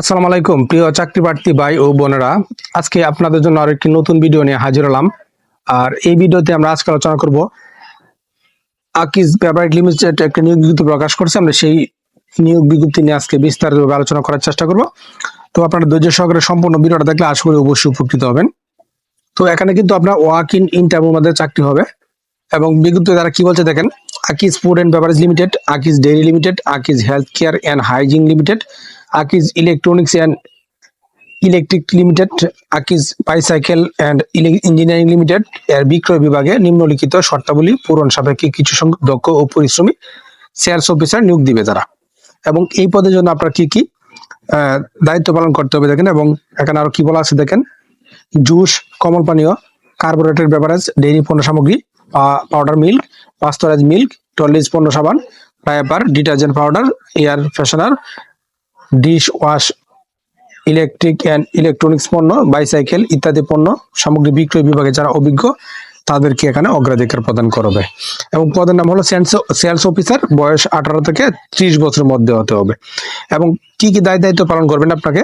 আসসালামু আলাইকুম, প্রিয় চাকরি প্রার্থী ভাই ও বোনেরা। আজকে আপনাদের জন্য আরেকটি নতুন ভিডিও নিয়ে হাজির হলাম। আর এই ভিডিওতে আমরা আজকে আলোচনা করব আকিজ ফেভারিট লিমিটেড একটা নিয়োগ বিজ্ঞপ্তি প্রকাশ করছে। আমরা সেই নিয়োগ বিজ্ঞপ্তি নিয়ে আজকে বিস্তারিতভাবে আলোচনা করার চেষ্টা করব। তো আপনারা ধৈর্য সহকারে সম্পূর্ণ ভিডিওটা দেখলে আশা করি অবশ্যই উপকৃত হবেন। তো এখানে কিন্তু আপনার ওয়াক ইন ইন্টারভিউ মধ্যে চাকরি হবে এবং বিজ্ঞপ্তি তারা কি বলছে দেখেন, Akij food and beverage limited, Akij dairy limited, Akij health care and hygiene limited Akij electronics and electric limited Akij bicycle and engineering limited এর বিক্রয় বিভাগে নিম্নলিখিত শর্তাবলী পূরণ সাপেক্ষে কিছু সংখ্যক দক্ষ ও পরিশ্রমী সেলস অফিসার নিয়োগ দিবে তারা। এবং এই পদের জন্য আপনার কি কি দায়িত্ব পালন করতে হবে দেখেন এবং এখানে আরও কি বলা আছে দেখেন, জুস, কমল পানীয় কার্বোরেটেড বেভারেজ ডেইরি পণ্য সামগ্রী পাউডার মিল্ক পাস্তরাইজ মিল্ক টলিজ পণ্য সাবান diaper detergent powder air freshener dish, wash, electric and electronics পণ্য, বাইসাইকেল ইত্যাদি পণ্য সামগ্রী বিক্রয় বিভাগে যারা অভিজ্ঞ, তাদেরকে এখানে অগ্রাধিকার প্রদান করবে। এবং পদের নাম হলো সেলস অফিসার, বয়স আঠারো থেকে ত্রিশ বছরের মধ্যে হতে হবে। এবং কি কি দায় দায়িত্ব পালন করবেন আপনাকে?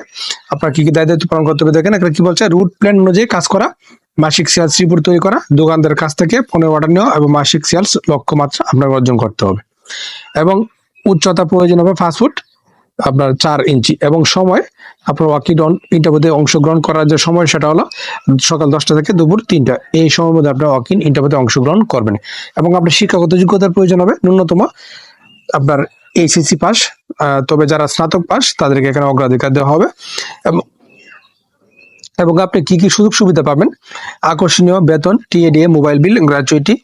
আপনার কি কি দায় দায়িত্ব পালন করতে হবে দেখেন, এখানে কি বলছে? রুট প্ল্যান অনুযায়ী কাজ করা, মাসিক সেলস রিপোর্ট তৈরি করা, দোকানদারের কাছ থেকে পনেরো অর্ডার নেওয়া এবং মাসিক সেলস লক্ষ্যমাত্রা আপনাকে অর্জন করতে হবে। এবং উচ্চতা প্রয়োজন হবে ফাস্টফুড আপনার চার ইঞ্চি এবং সময় আপনার ওয়াকিড ইন্টারভিউতে অংশগ্রহণ করার যে সময় সেটা হলো সকাল দশটা থেকে দুপুর তিনটা। এই সময়ের মধ্যে আপনার ওয়াকিং ইন্টারভিউতে অংশগ্রহণ করবেন। এবং আপনার শিক্ষাগত যোগ্যতার প্রয়োজন হবে ন্যূনতম আপনার এইচএসসি পাস তবে যারা স্নাতক পাস তাদেরকে এখানে অগ্রাধিকার দেওয়া হবে। এবং এবং আপনি কি কি সুযোগ সুবিধা পাবেন? আকর্ষণীয় বেতন টিএডিএ মোবাইল বিল গ্র্যাচুইটি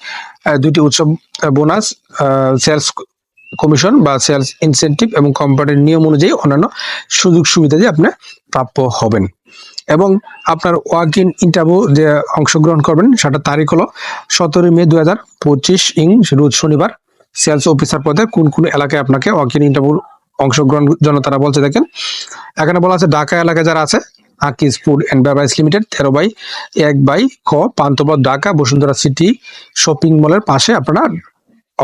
দুটি উৎসব বোনাস সেলস কমিশন বা সেলস ইনসেন্টিভ এবং কোম্পানির নিয়ম অনুযায়ী অন্যান্য সুযোগ সুবিধা দিয়ে আপনি প্রাপ্য হবেন। এবং আপনার ওয়াক ইন ইন্টারভিউ যে অংশগ্রহণ করবেন, সেটা তারিখ হলো সতেরোই মে দু হাজার পঁচিশ ইং, রোজ শনিবার। সেলস অফিসার পদে কোন কোন এলাকায় আপনাকে ওয়ার্ক ইন ইন্টারভিউ অংশগ্রহণ জন্য তারা বলছে, দেখেন। এখানে বলা আছে, ঢাকা এলাকায় যারা আছে, Akij food and beverage limited, তেরো বাই এক বাই ক পান্তপথ ঢাকা, বসুন্ধরা সিটি শপিং মলের পাশে আপনারা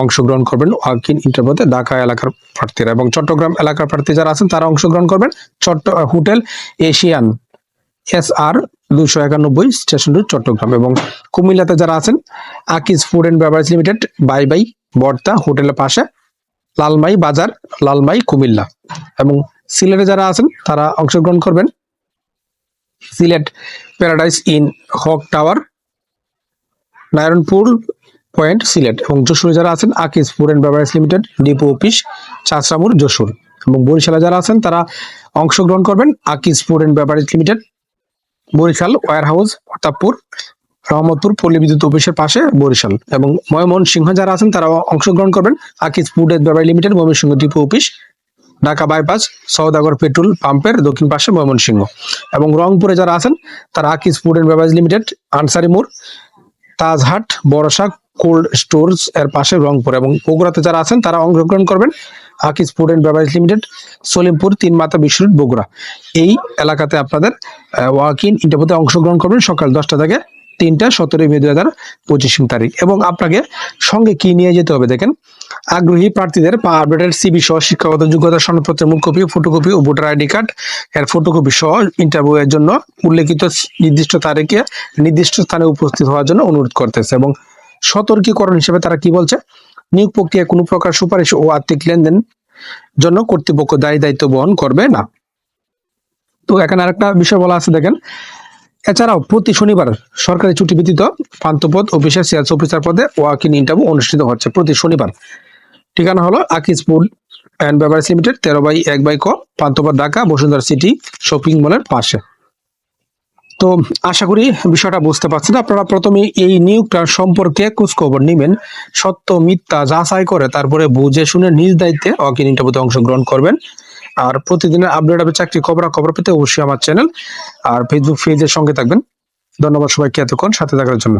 অংশগ্রহণ করবেন ওয়াকিং ইন্টারভিউতে ঢাকা এলাকার প্রার্থীরা এবং চট্টগ্রাম এলাকার প্রার্থী যারা আছেন, তারা অংশগ্রহণ করবেন চট্ট হোটেল এশিয়ান এস আর দুশো একানব্বই স্টেশন রোড, চট্টগ্রাম এবং কুমিল্লাতে যারা আছেন, Akij food and beverage limited, by by বর্তা হোটেলের পাশে লালমাই বাজার, লালমাই কুমিল্লা এবং সিলেটে যারা আছেন, তারা অংশগ্রহণ করবেন Sylhet paradise inn Haque tower, Narayanpur point Sylhet এবং যশোরে যারা আছেন Akij food and beverage limited, depot office চাষরামুর Jessore এবং বরিশালে যারা আছেন, তারা অংশগ্রহণ করবেন Akij food and beverage limited, Barisal warehouse Pratappur, Rahmatpur পল্লী বিদ্যুৎ অফিসের পাশে বরিশাল এবং ময়মনসিংহ যারা আছেন তারা অংশগ্রহণ করবেন Akij food and beverage limited, Mymensingh depot office, Dhaka bypass Saudagar petrol পাম্পের দক্ষিণ পাশে ময়মনসিংহ এবং রংপুরে যারা আছেন, তারা Akij food and beverage limited, Ansari মোড়, তাজহাট বড়শা কোল্ড স্টোরস এর পাশে রংপুর এবং বগুড়াতে যারা আছেন তারা অংশগ্রহণ করবেন Akij food and beverage limited Salimpur তিন মাতা বিশ্ব রোড, বগুড়া। এই এলাকাতে আপনাদের ওয়াক ইন ইন্টারভিউতে অংশগ্রহণ করবেন সকাল দশটা থেকে তিনটা সতেরোই মে দুই হাজার পঁচিশ তারিখ। এবং আপনাকে সঙ্গে কি নিয়ে যেতে হবে দেখেন আগ্রহী প্রার্থীদের আপডেটেড সিবি সহ শিক্ষাগত যোগ্যতা সনদপত্রের মূল কপি ফটোকপি ও ভোটার আইডি কার্ড এর ফটোকপি সহ ইন্টারভিউ এর জন্য উল্লেখিত নির্দিষ্ট তারিখে নির্দিষ্ট স্থানে উপস্থিত হওয়ার জন্য অনুরোধ করতেছে এবং সতর্কীকরণ হিসেবে তারা কি বলছে? নিয়োগ প্রক্রিয়ায় কোনো প্রকার সুপারিশ ও আর্থিক লেনদেন জন্য কর্তৃপক্ষ দায়ী দায়িত্ব বহন করবে না। তো এখানে আরেকটা বিষয় বলা আছে, দেখেন। এছাড়াও প্রতি শনিবার সরকারি ছুটি ব্যতীত পান্তপদ অফিসের সেলস অফিসার পদে ওয়াকিং ইন্টারভিউ অনুষ্ঠিত হচ্ছে প্রতি শনিবার। ঠিকানা হলো আকিজপুর অ্যান্ড বেভারেজ লিমিটেড, তেরো বাই এক বাই ক পান্তপদ ঢাকা, বসুন্ধরা সিটি, শপিং মলের পাশে। তো আশা করি বিষয়টা বুঝতে পারছেন। আপনারা প্রথমে এই নিয়োগটা সম্পর্কে খোঁজখবর নেবেন। সত্য, মিথ্যা যাচাই করে তারপরে বুঝে শুনে নিজ দায়িত্বে অকিন ইন্টারভিউতে অংশগ্রহণ করবেন। আর প্রতিদিনের আপডেট হবে চাকরি খবর খবর পেতে অবশ্যই আমার চ্যানেল আর ফেসবুক পেজের সঙ্গে থাকবেন। ধন্যবাদ সবাইকে এতক্ষণ সাথে থাকার জন্য।